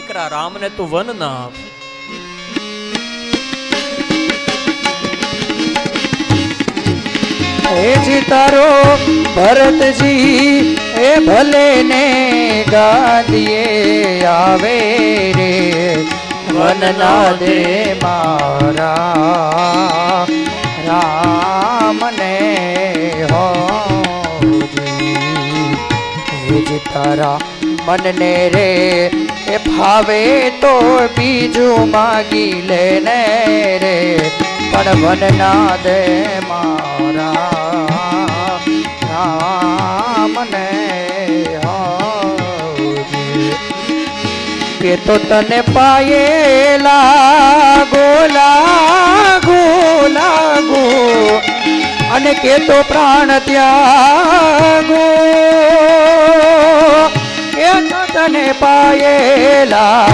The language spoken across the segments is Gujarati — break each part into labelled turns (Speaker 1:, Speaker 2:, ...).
Speaker 1: દીકરા રામને તું વન ના આપ.
Speaker 2: એ તારો ભરતજી, એ ભલે ને ગાદીએ આવે રે વનના દે મારા રામને હેજી તારા મનને રે. એ ફાવે તો બીજું માગી લે ને રે. પણ વન ના દે મારા રામને. કે તો તને પાયેલા ગોલા ગોલાગો અને કે તો પ્રાણ ત્યાગો પાયેલા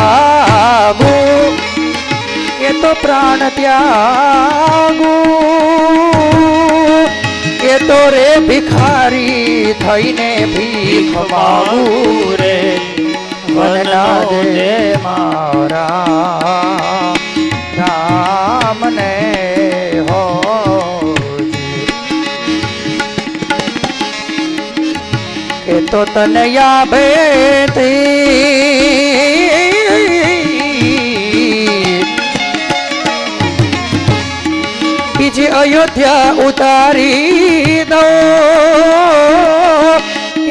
Speaker 2: એ તો પ્રાણ ત્યાગુ. એ તો રે ભિખારી થઈને ભીખ માગું રે. વનના દે મારા એ તો તને યાભેથી બીજી અયોધ્યા ઉતારી દો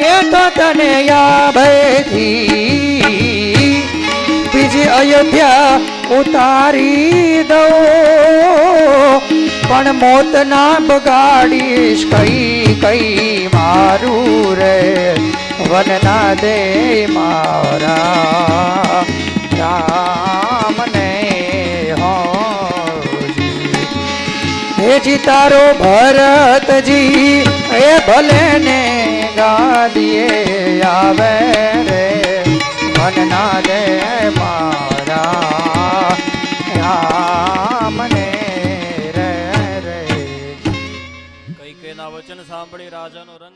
Speaker 2: એ તો તને યાભેથી બીજી અયોધ્યા ઉતારી દો પણ મોત ના બગાડીશ કઈ કઈ મારું રે, વનના દે મારા. રામને હો હેજી તારો ભરતજી, એ ભલે ને ગાદીએ આવે.
Speaker 1: કઈના વચન સાંભળી રાજાનો રંગ